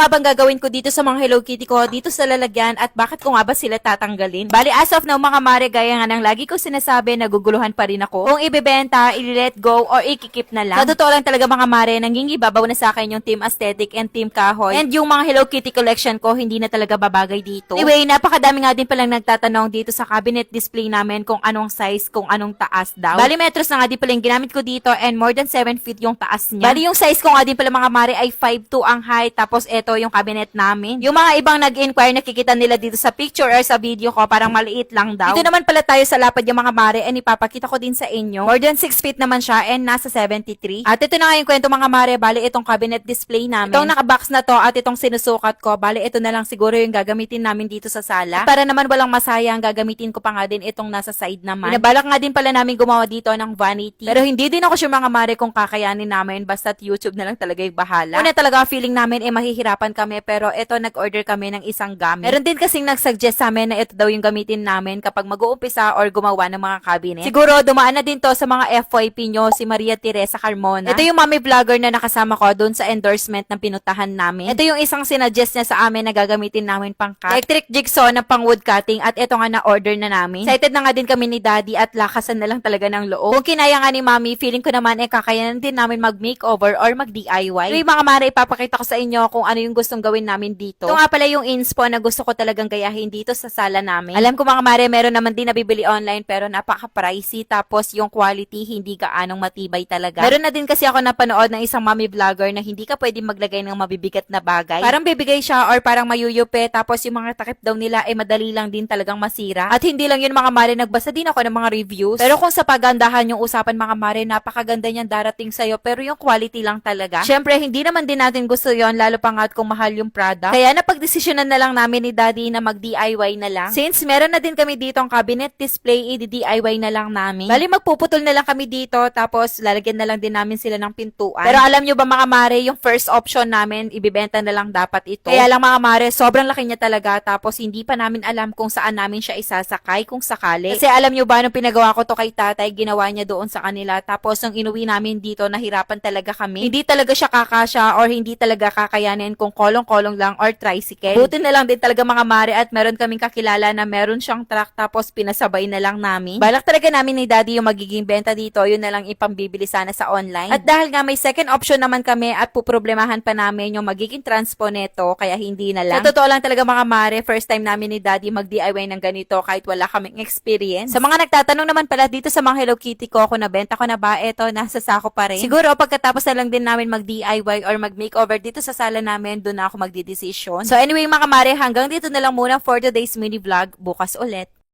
nga bang gagawin ko dito sa mga Hello Kitty ko, dito sa lalagyan, at bakit ko nga ba sila tatanggalin? Bali, as of now, mga mare, gaya nga ng lagi ko sinasabi, naguguluhan pa rin ako. Kung ibebenta, i-let go, or ikikip na lang. Sa totoo lang talaga mga mare, nangingibabaw na sa akin yung Team Aesthetic and Team Kahoy. And yung mga Hello Kitty collection ko, hindi na talaga babagay dito. Anyway, napakadami nga din palang nagtatanong dito sa cabinet display namin kung anong size, kung anong taas daw. Bali, metros na nga din pala yung ginamit ko dito and more than 7 feet yung taas niya. Bali, yung size ko nga din pala mga mare ay 5'2 ang height, tapos eto yung cabinet namin. Yung mga ibang nag-inquire, nakikita nila dito sa picture or sa video ko, parang maliit lang daw. Dito naman pala tayo sa lapad yung mga mare and ipapakita ko din sa inyo. More than 6 feet naman siya and nasa 73. At ito na nga yung kwento mga mare, bali itong cabinet display namin. Itong nakabox na to at itong sinusukat ko, bali ito na lang siguro yung gagamitin namin dito sa sala. At para naman walang masayang, gagamitin ko pa nga din itong nasa side naman. Binabalak nga din pala namin gumawa dito ng vanity. Pero hindi din ako sure mga mare kung kakayanin namin, basta't YouTube na lang talaga yung bahala. Una talaga feeling namin eh mahihirapan kami pero ito nag-order kami ng isang gamit. Meron din kasing nag-suggest sa amin na ito daw yung gamitin namin kapag mag-uumpisa or gumawa ng mga cabinet. Siguro dumaan na din to sa mga FYP nyo si Maria Teresa Carmona. Ito yung mommy vlogger na nakasama ko doon sa endorsement ng pinutahan namin. Ito yung isang sinuggest niya sa amin na gagamitin namin pang cut. Electric jigsaw na pang wood cutting at ito nga na-order na namin. Excited na nga din kami ni daddy at lakasan na lang talaga ng loob. Kung kinaya nga ni mami, feeling ko naman eh kakayanan din namin mag-makeover or mag-DIY. Anyway, mga mare, ipapakita ko sa inyo kung ano yung gustong gawin namin dito. Ito nga pala yung inspo na gusto ko talagang gayahin dito sa sala namin. Alam ko mga mare, meron naman din nabibili online pero napaka-pricey tapos yung quality hindi gaanong matibay talaga. Meron na din kasi ako napanood ng isang mommy vlogger na hindi ka pwedeng maglagay ng mabibigat na bagay. Parang bibigay siya or parang mayuyupe tapos yung mga takip daw nila ay madali lang din talagang masira. At hindi lang yun mga mare, nagbasa din ako ng mga reviews. Pero kung sa pagandahan yung usapan mga mare, napakaganda niyan darating sa'yo pero yung quality lang talaga. Syempre, hindi naman din natin gusto yon lalo pa nga at kung mahal yung product. Kaya napagdesisyonan na lang namin ni Daddy na mag-DIY na lang. Since meron na din kami dito ang cabinet display, i-DIY na lang namin. Bali, magpuputol na lang kami dito tapos lalagyan na lang din namin sila ng pintuan. Pero alam nyo ba mga mare, yung first option namin, ibibenta na lang dapat ito. Kaya lang mga mare, sobrang laki niya talaga tapos hindi pa namin alam kung saan namin siya isasakay kung sakali. Kasi alam nyo ba, nung pinagawa ko to kay tatay, ginawa niya doon sa kanila. Tapos nung inuwi namin dito, nahirapan talaga kami. Hindi talaga siya kakasya or hindi talaga kakayanin kung kolong-kolong lang or tricycle. Buti na lang din talaga mga mare at meron kaming kakilala na meron siyang truck tapos pinasabay na lang namin. Balak talaga namin ni daddy yung magiging benta dito, yun na lang ipambibili sana sa online. At dahil nga may second option naman kami at puproblemahan pa namin yung magiging transpo neto, kaya hindi na lang. Sa totoo lang talaga mga mare, first time namin ni daddy mag-DIY ng ganito kahit wala kaming experience. Sa mga nagtatanong naman pala dito sa mga Hello Kitty ko, kung nabenta ko na ba, eto, nasa sako pa rin. Siguro pagkatapos na lang din namin mag-DIY or mag-makeover dito sa sala namin, doon na ako magdidesisyon. So anyway mga mare, hanggang dito na lang muna for today's mini vlog. Bukas ulit.